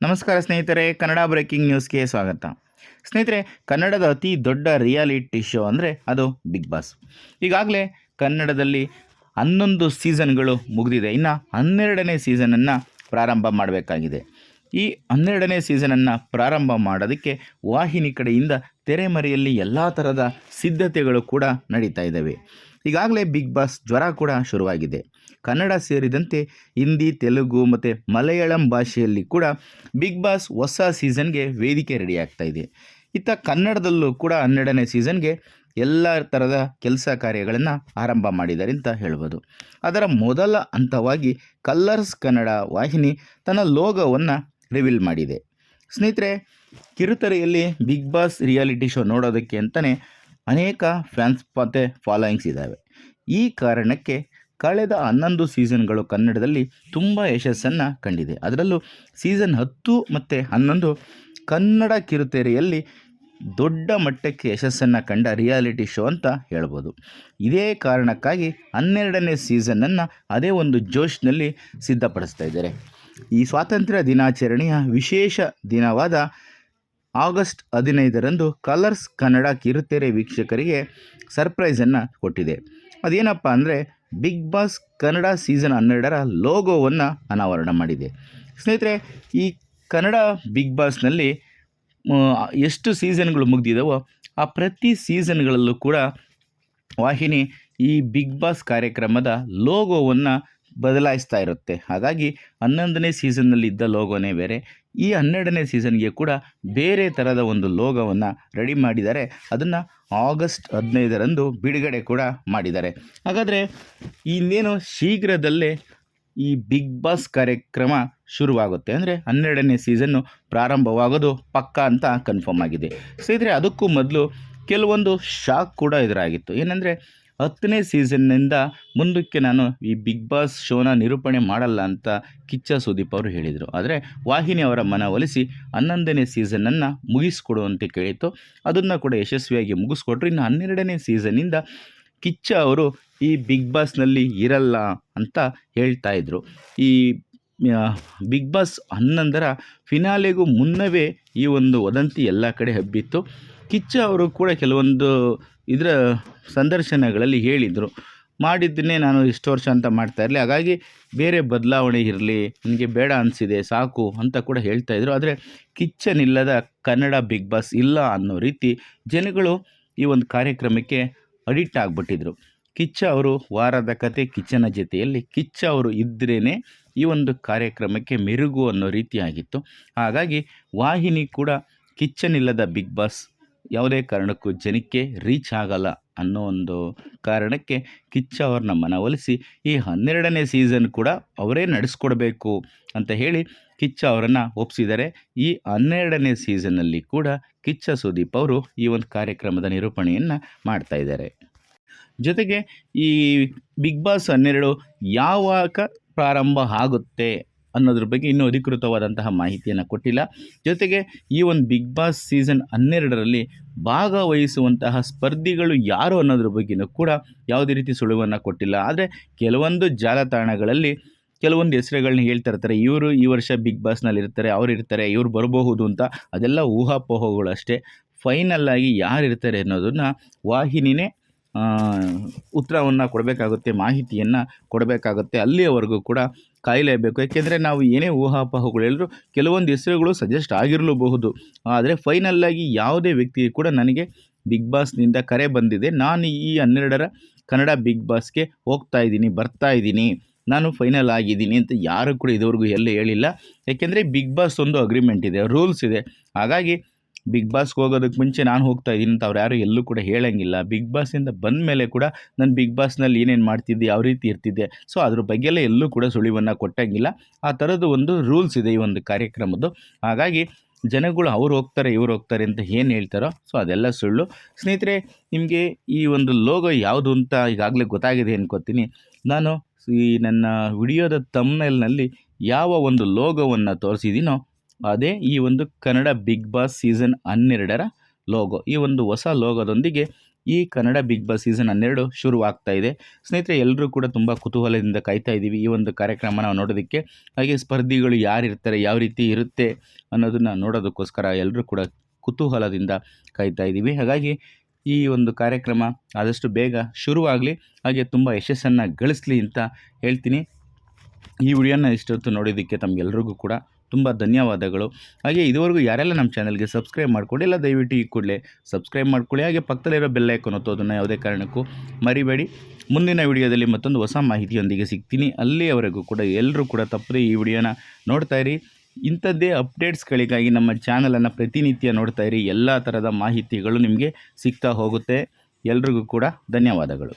ನಮಸ್ಕಾರ ಸ್ನೇಹಿತರೆ, ಕನ್ನಡ ಬ್ರೇಕಿಂಗ್ ನ್ಯೂಸ್ಗೆ ಸ್ವಾಗತ. ಸ್ನೇಹಿತರೆ, ಕನ್ನಡದ ಅತಿ ದೊಡ್ಡ ರಿಯಾಲಿಟಿ ಶೋ ಅಂದರೆ ಅದು ಬಿಗ್ ಬಾಸ್. ಈಗಾಗಲೇ ಕನ್ನಡದಲ್ಲಿ ಹನ್ನೊಂದು ಸೀಸನ್ಗಳು ಮುಗಿದಿದೆ. ಇನ್ನು ಹನ್ನೆರಡನೇ ಸೀಸನನ್ನು ಪ್ರಾರಂಭ ಮಾಡಬೇಕಾಗಿದೆ. ಈ ಹನ್ನೆರಡನೇ ಸೀಸನನ್ನು ಪ್ರಾರಂಭ ಮಾಡೋದಕ್ಕೆ ವಾಹಿನಿ ಕಡೆಯಿಂದ ತೆರೆಮರೆಯಲ್ಲಿ ಎಲ್ಲ ಥರದ ಸಿದ್ಧತೆಗಳು ಕೂಡ ನಡೀತಾ ಇದ್ದಾವೆ ಈಗಾಗಲೇ ಬಿಗ್ ಬಾಸ್ ಜ್ವರ ಕೂಡ ಶುರುವಾಗಿದೆ. ಕನ್ನಡ ಸೇರಿದಂತೆ ಹಿಂದಿ, ತೆಲುಗು ಮತ್ತು ಮಲಯಾಳಂ ಭಾಷೆಯಲ್ಲಿ ಕೂಡ ಬಿಗ್ ಬಾಸ್ ಹೊಸ ಸೀಸನ್ಗೆ ವೇದಿಕೆ ರೆಡಿ ಆಗ್ತಾ ಇದೆ. ಇತ್ತ ಕನ್ನಡದಲ್ಲೂ ಕೂಡ ಹನ್ನೆರಡನೇ ಸೀಸನ್ಗೆ ಎಲ್ಲ ಥರದ ಕೆಲಸ ಕಾರ್ಯಗಳನ್ನು ಆರಂಭ ಮಾಡಿದ್ದಾರೆ ಅಂತ ಹೇಳ್ಬೋದು. ಅದರ ಮೊದಲ ಹಂತವಾಗಿ ಕಲ್ಲರ್ಸ್ ಕನ್ನಡ ವಾಹಿನಿ ತನ್ನ ಲೋಗೋವನ್ನು ರಿವೀಲ್ ಮಾಡಿದೆ. ಸ್ನೇಹಿತರೆ, ಕಿರುತೆರೆಯಲ್ಲಿ ಬಿಗ್ ಬಾಸ್ ರಿಯಾಲಿಟಿ ಶೋ ನೋಡೋದಕ್ಕೆ ಅಂತಲೇ ಅನೇಕ ಫ್ಯಾನ್ಸ್ ಮತ್ತು ಫಾಲೋಯಿಂಗ್ಸ್ ಇದ್ದಾವೆ. ಈ ಕಾರಣಕ್ಕೆ ಕಳೆದ ಹನ್ನೊಂದು ಸೀಸನ್ಗಳು ಕನ್ನಡದಲ್ಲಿ ತುಂಬ ಯಶಸ್ಸನ್ನು ಕಂಡಿದೆ. ಅದರಲ್ಲೂ ಸೀಸನ್ ಹತ್ತು ಮತ್ತು ಹನ್ನೊಂದು ಕನ್ನಡ ಕಿರುತೆರೆಯಲ್ಲಿ ದೊಡ್ಡ ಮಟ್ಟಕ್ಕೆ ಯಶಸ್ಸನ್ನು ಕಂಡ ರಿಯಾಲಿಟಿ ಶೋ ಅಂತ ಹೇಳ್ಬೋದು. ಇದೇ ಕಾರಣಕ್ಕಾಗಿ ಹನ್ನೆರಡನೇ ಸೀಸನನ್ನು ಅದೇ ಒಂದು ಜೋಶ್ನಲ್ಲಿ ಸಿದ್ಧಪಡಿಸ್ತಾ ಇದ್ದಾರೆ. ಈ ಸ್ವಾತಂತ್ರ್ಯ ದಿನಾಚರಣೆಯ ವಿಶೇಷ ದಿನವಾದ ಆಗಸ್ಟ್ ಹದಿನೈದರಂದು ಕಲರ್ಸ್ ಕನ್ನಡ ಕಿರುತೆರೆ ವೀಕ್ಷಕರಿಗೆ ಸರ್ಪ್ರೈಸನ್ನು ಕೊಟ್ಟಿದೆ. ಅದೇನಪ್ಪ ಅಂದರೆ ಬಿಗ್ ಬಾಸ್ ಕನ್ನಡ ಸೀಸನ್ ಹನ್ನೆರಡರ ಲೋಗೋವನ್ನು ಅನಾವರಣ ಮಾಡಿದೆ. ಸ್ನೇಹಿತರೆ, ಈ ಕನ್ನಡ ಬಿಗ್ ಬಾಸ್ನಲ್ಲಿ ಎಷ್ಟು ಸೀಸನ್ಗಳು ಮುಗಿದಿದ್ದಾವೋ ಆ ಪ್ರತಿ ಸೀಸನ್ಗಳಲ್ಲೂ ಕೂಡ ವಾಹಿನಿ ಈ ಬಿಗ್ ಬಾಸ್ ಕಾರ್ಯಕ್ರಮದ ಲೋಗೋವನ್ನು ಬದಲಾಯಿಸ್ತಾ ಇರುತ್ತೆ. ಹಾಗಾಗಿ ಹನ್ನೊಂದನೇ ಸೀಸನ್ನಲ್ಲಿ ಇದ್ದ ಲೋಗೋನೇ ಬೇರೆ. ಈ ಹನ್ನೆರಡನೇ ಸೀಸನ್ಗೆ ಕೂಡ ಬೇರೆ ಥರದ ಒಂದು ಲೋಗೋವನ್ನು ರೆಡಿ ಮಾಡಿದ್ದಾರೆ. ಅದನ್ನು ಆಗಸ್ಟ್ ಹದಿನೈದರಂದು ಬಿಡುಗಡೆ ಕೂಡ ಮಾಡಿದ್ದಾರೆ. ಹಾಗಾದರೆ ಇನ್ನೇನು ಶೀಘ್ರದಲ್ಲೇ ಈ ಬಿಗ್ ಬಾಸ್ ಕಾರ್ಯಕ್ರಮ ಶುರುವಾಗುತ್ತೆ. ಅಂದರೆ ಹನ್ನೆರಡನೇ ಸೀಸನ್ನು ಪ್ರಾರಂಭವಾಗೋದು ಪಕ್ಕಾ ಅಂತ ಕನ್ಫರ್ಮ್ ಆಗಿದೆ. ಸ್ನೇಹಿತರೆ ಅದಕ್ಕೂ ಮೊದಲು ಕೆಲವೊಂದು ಶಾಕ್ ಕೂಡ ಇದರಾಗಿತ್ತು ಏನಂದರೆ ಹತ್ತನೇ ಸೀಸನ್ನಿಂದ ಮುಂದಕ್ಕೆ ನಾನು ಈ ಬಿಗ್ ಬಾಸ್ ಶೋನ ನಿರೂಪಣೆ ಮಾಡಲ್ಲ ಅಂತ ಕಿಚ್ಚ ಸುದೀಪ್ ಅವರು ಹೇಳಿದರು. ಆದರೆ ವಾಹಿನಿ ಅವರ ಮನವೊಲಿಸಿ ಹನ್ನೊಂದನೇ ಸೀಸನನ್ನು ಮುಗಿಸ್ಕೊಡುವಂತೆ ಕೇಳಿತು ಅದನ್ನು ಕೂಡ ಯಶಸ್ವಿಯಾಗಿ ಮುಗಿಸ್ಕೊಟ್ರು. ಇನ್ನು ಹನ್ನೆರಡನೇ ಸೀಸನ್ನಿಂದ ಕಿಚ್ಚ ಅವರು ಈ ಬಿಗ್ ಬಾಸ್ನಲ್ಲಿ ಇರಲ್ಲ ಅಂತ ಹೇಳ್ತಾ ಇದ್ರು. ಈ ಬಿಗ್ ಬಾಸ್ ಹನ್ನೊಂದರ ಫಿನಾಲೆಗೂ ಮುನ್ನವೇ ಈ ಒಂದು ವದಂತಿ ಎಲ್ಲ ಕಡೆ ಹಬ್ಬಿತ್ತು. ಕಿಚ್ಚ ಅವರು ಕೂಡ ಕೆಲವೊಂದು ಇದರ ಸಂದರ್ಶನಗಳಲ್ಲಿ ಹೇಳಿದರು. ಮಾಡಿದ್ದನ್ನೇ ನಾನು ಇಷ್ಟು ವರ್ಷ ಅಂತ ಮಾಡ್ತಾ ಇರಲಿ. ಹಾಗಾಗಿ ಬೇರೆ ಬದಲಾವಣೆ ಇರಲಿ ನನಗೆ ಬೇಡ ಅನಿಸಿದೆ, ಸಾಕು ಅಂತ ಕೂಡ ಹೇಳ್ತಾ ಇದ್ರು. ಆದರೆ ಕಿಚ್ಚನಿಲ್ಲದ ಕನ್ನಡ ಬಿಗ್ ಬಾಸ್ ಇಲ್ಲ ಅನ್ನೋ ರೀತಿ ಜನಗಳು ಈ ಒಂದು ಕಾರ್ಯಕ್ರಮಕ್ಕೆ ಅಡಿಕ್ಟ್ ಆಗಿಬಿಟ್ಟಿದ್ರು. ಕಿಚ್ಚ ಅವರು ವಾರದ ಕತೆ ಕಿಚ್ಚನ ಜೊತೆಯಲ್ಲಿ ಕಿಚ್ಚ ಅವರು ಇದ್ರೇ ಈ ಒಂದು ಕಾರ್ಯಕ್ರಮಕ್ಕೆ ಮೆರುಗು ಅನ್ನೋ ರೀತಿಯಾಗಿತ್ತು ಹಾಗಾಗಿ ವಾಹಿನಿ ಕೂಡ ಕಿಚ್ಚನಿಲ್ಲದ ಬಿಗ್ ಬಾಸ್ ಯಾವುದೇ ಕಾರಣಕ್ಕೂ ಜನಕ್ಕೆ ರೀಚ್ ಆಗಲ್ಲ ಅನ್ನೋ ಒಂದು ಕಾರಣಕ್ಕೆ ಕಿಚ್ಚ ಅವ್ರನ್ನ ಮನವೊಲಿಸಿ ಈ ಹನ್ನೆರಡನೇ ಸೀಸನ್ ಕೂಡ ಅವರೇ ನಡೆಸ್ಕೊಡ್ಬೇಕು ಅಂತ ಹೇಳಿ ಕಿಚ್ಚ ಅವರನ್ನು ಒಪ್ಪಿಸಿದ್ದಾರೆ ಈ ಹನ್ನೆರಡನೇ ಸೀಸನ್ನಲ್ಲಿ ಕೂಡ ಕಿಚ್ಚ ಸುದೀಪ್ ಅವರು ಈ ಒಂದು ಕಾರ್ಯಕ್ರಮದ ನಿರೂಪಣೆಯನ್ನು ಮಾಡ್ತಾ ಇದ್ದಾರೆ. ಜೊತೆಗೆ ಈ ಬಿಗ್ ಬಾಸ್ ಹನ್ನೆರಡು ಯಾವಾಗ ಪ್ರಾರಂಭ ಆಗುತ್ತೆ ಅನ್ನೋದ್ರ ಬಗ್ಗೆ ಇನ್ನೂ ಅಧಿಕೃತವಾದಂತಹ ಮಾಹಿತಿಯನ್ನು ಕೊಟ್ಟಿಲ್ಲ. ಜೊತೆಗೆ ಈ ಒಂದು ಬಿಗ್ ಬಾಸ್ ಸೀಸನ್ ಹನ್ನೆರಡರಲ್ಲಿ ಭಾಗವಹಿಸುವಂತಹ ಸ್ಪರ್ಧಿಗಳು ಯಾರು ಅನ್ನೋದ್ರ ಬಗ್ಗೆಯೂ ಕೂಡ ಯಾವುದೇ ರೀತಿ ಸುಳಿವನ್ನು ಕೊಟ್ಟಿಲ್ಲ. ಆದರೆ ಕೆಲವೊಂದು ಜಾಲತಾಣಗಳಲ್ಲಿ ಕೆಲವೊಂದು ಹೆಸರುಗಳನ್ನ ಹೇಳ್ತಾ ಇರ್ತಾರೆ. ಇವರು ಈ ವರ್ಷ ಬಿಗ್ ಬಾಸ್ನಲ್ಲಿ ಇರ್ತಾರೆ ಅವ್ರು ಇರ್ತಾರೆ, ಇವ್ರು ಬರಬಹುದು ಅಂತ. ಅದೆಲ್ಲ ಊಹಾಪೋಹಗಳು ಅಷ್ಟೇ. ಫೈನಲ್ ಆಗಿ ಯಾರು ಇರ್ತಾರೆ ಅನ್ನೋದನ್ನು ವಾಹಿನಿನೇ ಉತ್ತರವನ್ನು ಕೊಡಬೇಕಾಗುತ್ತೆ, ಮಾಹಿತಿಯನ್ನು ಕೊಡಬೇಕಾಗುತ್ತೆ. ಅಲ್ಲಿಯವರೆಗೂ ಕೂಡ ಕಾಯಲೇಬೇಕು. ಯಾಕೆಂದರೆ ನಾವು ಏನೇ ಊಹಾಪೋಹಗಳು ಹೇಳಿದ್ರು ಕೆಲವೊಂದು ಹೆಸರುಗಳು ಸಜೆಸ್ಟ್ ಆಗಿರಲೂಬಹುದು. ಆದರೆ ಫೈನಲ್ಲಾಗಿ ಯಾವುದೇ ವ್ಯಕ್ತಿ ಕೂಡ ನನಗೆ ಬಿಗ್ ಬಾಸ್ನಿಂದ ಕರೆ ಬಂದಿದೆ. ನಾನು ಈ ಹನ್ನೆರಡರ ಕನ್ನಡ ಬಿಗ್ ಬಾಸ್ಗೆ ಹೋಗ್ತಾ ಇದ್ದೀನಿ, ಬರ್ತಾ ಇದ್ದೀನಿ. ನಾನು ಫೈನಲ್ ಆಗಿದ್ದೀನಿ ಅಂತ ಯಾರು ಕೂಡ ಇದುವರೆಗೂ ಎಲ್ಲೂ ಹೇಳಿಲ್ಲ. ಯಾಕೆಂದರೆ ಬಿಗ್ ಬಾಸ್ ಒಂದು ಅಗ್ರಿಮೆಂಟ್ ಇದೆ ರೂಲ್ಸ್ ಇದೆ. ಹಾಗಾಗಿ ಬಿಗ್ ಬಾಸ್ಗೆ ಹೋಗೋದಕ್ಕೆ ಮುಂಚೆ ನಾನು ಹೋಗ್ತಾ ಇದ್ದೀನಿ ಅಂತ ಅವ್ರು ಯಾರು ಎಲ್ಲೂ ಕೂಡ ಹೇಳಂಗಿಲ್ಲ. ಬಿಗ್ ಬಾಸಿಂದ ಬಂದ ಮೇಲೆ ಕೂಡ ನಾನು ಬಿಗ್ ಬಾಸ್ನಲ್ಲಿ ಏನೇನು ಮಾಡ್ತಿದ್ದೆ, ಯಾವ ರೀತಿ ಇರ್ತಿದ್ದೆ. ಸೊ ಅದ್ರ ಬಗ್ಗೆಲ್ಲ ಎಲ್ಲೂ ಕೂಡ ಸುಳಿವನ್ನು ಕೊಟ್ಟಂಗಿಲ್ಲ. ಆ ಥರದ್ದು ಒಂದು ರೂಲ್ಸ್ ಇದೆ ಈ ಒಂದು ಕಾರ್ಯಕ್ರಮದ್ದು. ಹಾಗಾಗಿ ಜನಗಳು ಅವ್ರು ಹೋಗ್ತಾರೆ, ಇವ್ರು ಹೋಗ್ತಾರೆ ಅಂತ ಏನು ಹೇಳ್ತಾರೋ ಸೊ ಅದೆಲ್ಲ ಸುಳ್ಳು. ಸ್ನೇಹಿತರೆ, ನಿಮಗೆ ಈ ಒಂದು ಲೋಗೋ ಯಾವುದು ಅಂತ ಈಗಾಗಲೇ ಗೊತ್ತಾಗಿದೆ ಅನ್ಕೋತೀನಿ. ನಾನು ಈ ನನ್ನ ವಿಡಿಯೋದ ತಮ್ನೈಲ್ನಲ್ಲಿ ಯಾವ ಒಂದು ಲೋಗೋವನ್ನು ತೋರಿಸಿದ್ದೀನೋ ಅದೇ ಈ ಒಂದು ಕನ್ನಡ ಬಿಗ್ ಬಾಸ್ ಸೀಸನ್ ಹನ್ನೆರಡರ ಲೋಗೋ. ಈ ಒಂದು ಹೊಸ ಲೋಗೋದೊಂದಿಗೆ ಈ ಕನ್ನಡ ಬಿಗ್ ಬಾಸ್ ಸೀಸನ್ ಹನ್ನೆರಡು ಶುರುವಾಗ್ತಾ ಇದೆ. ಸ್ನೇಹಿತರೆ ಎಲ್ಲರೂ ಕೂಡ ತುಂಬ ಕುತೂಹಲದಿಂದ ಕಾಯ್ತಾ ಇದ್ದೀವಿ ಈ ಒಂದು ಕಾರ್ಯಕ್ರಮ ನಾವು ನೋಡೋದಕ್ಕೆ. ಹಾಗೆ ಸ್ಪರ್ಧಿಗಳು ಯಾರಿರ್ತಾರೆ, ಯಾವ ರೀತಿ ಇರುತ್ತೆ ಅನ್ನೋದನ್ನು ನೋಡೋದಕ್ಕೋಸ್ಕರ ಎಲ್ಲರೂ ಕೂಡ ಕುತೂಹಲದಿಂದ ಕಾಯ್ತಾ ಇದ್ದೀವಿ. ಹಾಗಾಗಿ ಈ ಒಂದು ಕಾರ್ಯಕ್ರಮ ಆದಷ್ಟು ಬೇಗ ಶುರುವಾಗಲಿ, ಹಾಗೆ ತುಂಬ ಯಶಸ್ಸನ್ನು ಗಳಿಸಲಿ ಅಂತ ಹೇಳ್ತೀನಿ. ಈ ವಿಡಿಯೋನ ಇಷ್ಟೊತ್ತು ನೋಡಿದ್ದಕ್ಕೆ ತಮಗೆಲ್ರಿಗೂ ಕೂಡ ತುಂಬ ಧನ್ಯವಾದಗಳು. ಹಾಗೆ ಇದುವರೆಗೂ ಯಾರೆಲ್ಲ ನಮ್ಮ ಚಾನಲ್ಗೆ ಸಬ್ಸ್ಕ್ರೈಬ್ ಮಾಡ್ಕೊಂಡಿಲ್ಲ ದಯವಿಟ್ಟು ಈ ಕೂಡಲೇ ಸಬ್ಸ್ಕ್ರೈಬ್ ಮಾಡ್ಕೊಳ್ಳಿ ಹಾಗೆ ಪಕ್ಕದಲ್ಲಿರೋ ಬೆಲ್ಲ ಐಕಾನ್ ಒತ್ತೋದನ್ನು ಯಾವುದೇ ಕಾರಣಕ್ಕೂ ಮರಿಬೇಡಿ. ಮುಂದಿನ ವಿಡಿಯೋದಲ್ಲಿ ಮತ್ತೊಂದು ಹೊಸ ಮಾಹಿತಿಯೊಂದಿಗೆ ಸಿಗ್ತೀನಿ. ಅಲ್ಲಿಯವರೆಗೂ ಕೂಡ ಎಲ್ಲರೂ ಕೂಡ ತಪ್ಪದೆ ಈ ವಿಡಿಯೋನ ನೋಡ್ತಾ ಇರಿ. ಇಂಥದ್ದೇ ಅಪ್ಡೇಟ್ಸ್ಗಳಿಗಾಗಿ ನಮ್ಮ ಚಾನಲನ್ನು ಪ್ರತಿನಿತ್ಯ ನೋಡ್ತಾ ಇರಿ. ಎಲ್ಲ ಥರದ ಮಾಹಿತಿಗಳು ನಿಮಗೆ ಸಿಗ್ತಾ ಹೋಗುತ್ತೆ. ಎಲ್ರಿಗೂ ಕೂಡ ಧನ್ಯವಾದಗಳು.